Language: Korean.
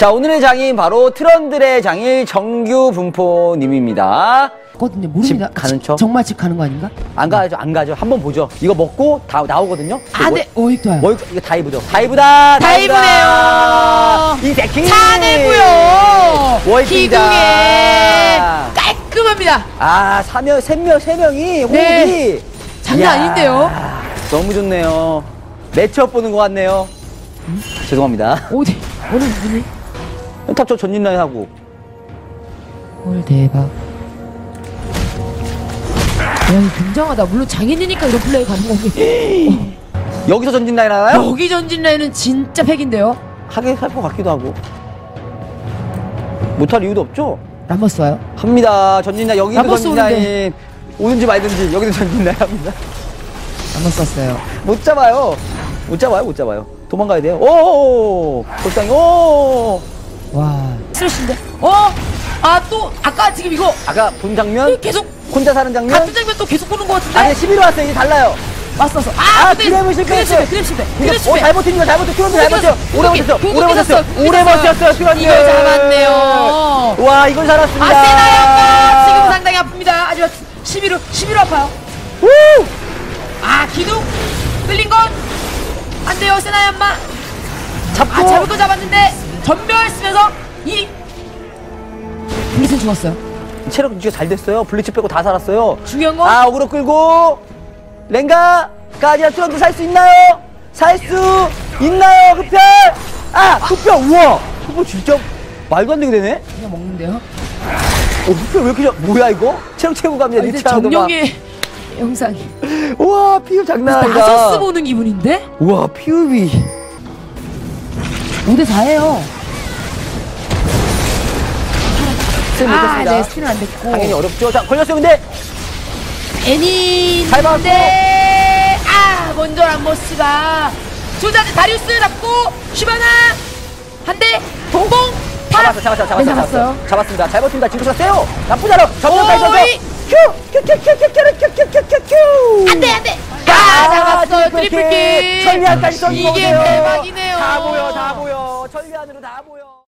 자, 오늘의 장인 바로 트런들의 장인 정규 분포님입니다. 거든요. 모릅니다. 집 가는 집- 척? 정말 집 가는 거 아닌가? 안 가죠, 안 가죠. 한번 보죠. 이거 먹고 다 나오거든요. 아, 네. 어, 이거 좋아요. 뭐, 이거 다이브죠. 다이브다! 다이브네요. 이 새끼! 차내고요. 기둥에 깔끔합니다. 아, 사명, 세 명, 세 명이 호흡이. 네. 장난 이야, 아닌데요? 너무 좋네요. 매치업 보는 것 같네요. 죄송합니다. 어디? 어느 부분이? 탑저 전진 라인 하고. 헐 대박. 야, 이거 굉장하다. 물론 장인이니까 이런 플레이 가는 건데. 여기서 전진 라인 하나요? 여기 전진 라인은 진짜 팩인데요. 하게 할 것 같기도 하고. 못할 이유도 없죠? 람버스 와요. 합니다. 전진 라인, 여기도 라모스 전진 라인. 오든지 말든지, 여기도 전진 라인 합니다. 람버스 왔어요. 못 잡아요. 못 잡아요, 못 잡아요. 도망가야 돼요. 오! 골상이, 오! 와. 스레시인데. 어? 아, 또, 아까 지금 이거 아까 본 장면? 계속 혼자 사는 장면? 같은 장면 또 계속 보는 것 같은데? 아니, 11호 왔어요. 이제 달라요. 맞서서. 아, 아, 근데 그램을 실패했어요. 그램 실패, 그램 오, 실패. 잘 버티는 거, 잘 버텨. 트런드 잘 버텨. 오래 버텼어. 오래 버텼어. 오래. 버텼어요, 트런드. 이걸 잡았네요. 와, 이걸 살았습니다. 아, 세나야, 지금 상당히 아픕니다. 하지만 11호, 11호 아파요. 우! 아, 기둥 끌린 건 안 돼요, 세나야 엄마. 잡고. 아, 잡을 거 잡았는데 전멸 쓰면서 이 블리슨 죽었어요. 체력 유지가 잘 됐어요. 블리츠 빼고 다 살았어요. 중요한 건 아, 어그로 끌고. 랭가까지 트런드 살수 있나요? 살 수 있나요, 흡혈? 아, 흡혈, 우와. 흡혈 진짜 말도 안 되게 되네? 그냥 먹는데요. 어, 흡혈 왜 이렇게 잘, 뭐야, 이거? 체력 채우고 갑니다, 아, 막. 정령의 영상이 우와, 피흡 장난 아니다. 나서스 보는 기분인데? 우와, 피흡이. 5대 4예요. 스틸 아, 못했습니다. 네, 스틸은 안 됐고. 당연히 어렵죠. 자, 걸렸어요, 근데. 애니 잘 봤고. 네. 아 먼저 람버스가 조자지 다리우스 잡고 슈바나 한대 동봉 잡았어, 잡았어, 잡았어, 네, 잡았어. 잡았어요. 잡았습니다. 잘 버틴다. 진도가 세요. 나쁘지 않아. 점점까지 던져. 오이. 큐! 큐, 큐, 큐, 큐, 큐, 큐, 큐, 큐, 큐, 큐. 안돼 안돼 아 잡았어요 트리플킥 천리안까지 던지고 이게. 대박이네요 다 보여, 다 보여. 천리안으로 다 보여.